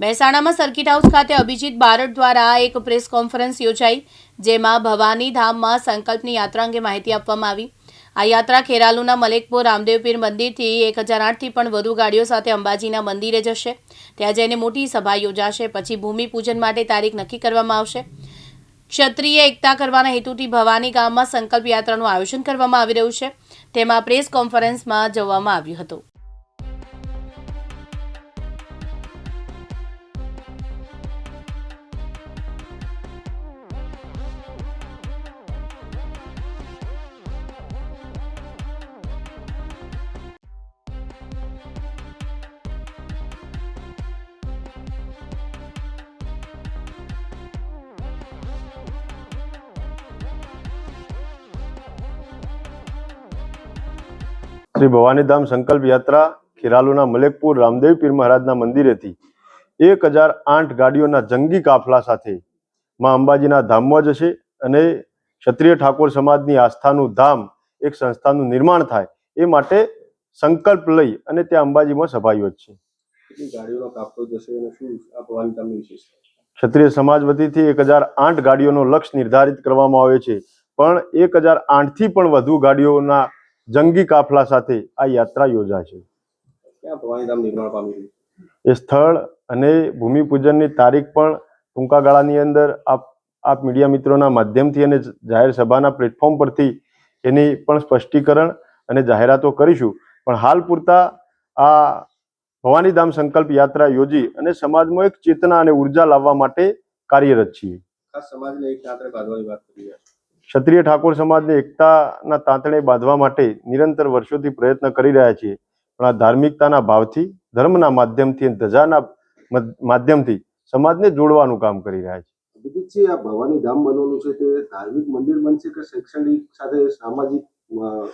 મહેસાણામાં circuit house ખાતે અભિજીત બારડ દ્વારા એક પ્રેસ કોન્ફરન્સ યોજાઈ, જેમાં ભવાની ધામમાં સંકલ્પની યાત્રા અંગે માહિતી આપવામાં આવી. આ યાત્રા ખેરાલુના મલેકપુર રામદેવપીર મંદિરથી એક હજાર આઠથી પણ વધુ ગાડીઓ સાથે અંબાજીના મંદિરે જશે. ત્યાં જઈને મોટી સભા યોજાશે, પછી ભૂમિપૂજન માટે તારીખ નક્કી કરવામાં આવશે. ક્ષત્રિય એકતા કરવાના હેતુથી ભવાની ગામમાં સંકલ્પ યાત્રાનું આયોજન કરવામાં આવી રહ્યું છે. તેમાં પ્રેસ કોન્ફરન્સમાં જવામાં આવ્યું હતું. શ્રી ભવાનીધામ સંકલ્પ યાત્રા ખેરાલુના મલેકપુર રામદેવ પીર મહારાજના મંદિરેથી એક હજાર આઠ ગાડીઓના જંગી કાફલા સાથે માં અંબાજીના ધામમાં જશે અને ક્ષત્રિય ઠાકોર સમાજની આસ્થાનું ધામ એક સંસ્થાનું નિર્માણ થાય એ માટે સંકલ્પ લઈ અને ત્યાં અંબાજીમાં સભા યોજશે. ક્ષત્રિય સમાજ વતીથી એક હજાર આઠ ગાડીઓનો લક્ષ્ય નિર્ધારિત કરવામાં આવે છે. પણ એક હજાર આઠથી પણ વધુ ગાડીઓના જંગી કાફલા સાથે આ યાત્રા યોજાશે એ સ્થળ અને ભૂમિપૂજનની તારીખ પણ ટૂંકા ગાળાની અંદર આપ આપ મીડિયા મિત્રોના માધ્યમથી અને જાહેર સભાના પ્લેટફોર્મ પરથી એની પણ સ્પષ્ટીકરણ અને જાહેરાતો કરીશું. પણ હાલ પૂરતા આ ભવાનીધામ સંકલ્પ યાત્રા યોજી અને સમાજમાં એક ચેતના અને ઊર્જા લાવવા માટે કાર્યરત છીએ. સમાજને એક વાત કરી ક્ષત્રિય ઠાકોર સમાજને એકતાના તાંતણે બાંધવા માટે નિરંતર વર્ષોથી પ્રયત્ન કરી રહ્યા છીએ. પણ આ ધાર્મિકતાના ભાવથી ધર્મના માધ્યમથી અને ધજાના માધ્યમથી સમાજને જોડવાનું કામ કરી રહ્યા છે. આ ભવાની ધામ બનવાનું છે તે ધાર્મિક મંદિર બનશે કે શૈક્ષણિક સાથે સામાજિક અ,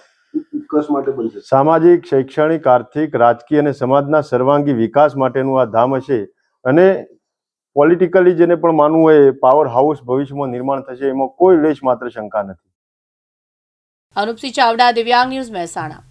માટે બનશે? સામાજિક શૈક્ષણિક આર્થિક રાજકીય અને સમાજના સર્વાંગી વિકાસ માટેનું આ ધામ હશે અને પોલિટિકલી જેને પણ માનવું હોય પાવર હાઉસ ભવિષ્યમાં નિર્માણ થશે, એમાં કોઈ લેશ માત્ર શંકા નથી. અનુપસિંહ ચાવડા, દિવ્યાંગ ન્યૂઝ મહેસાણા.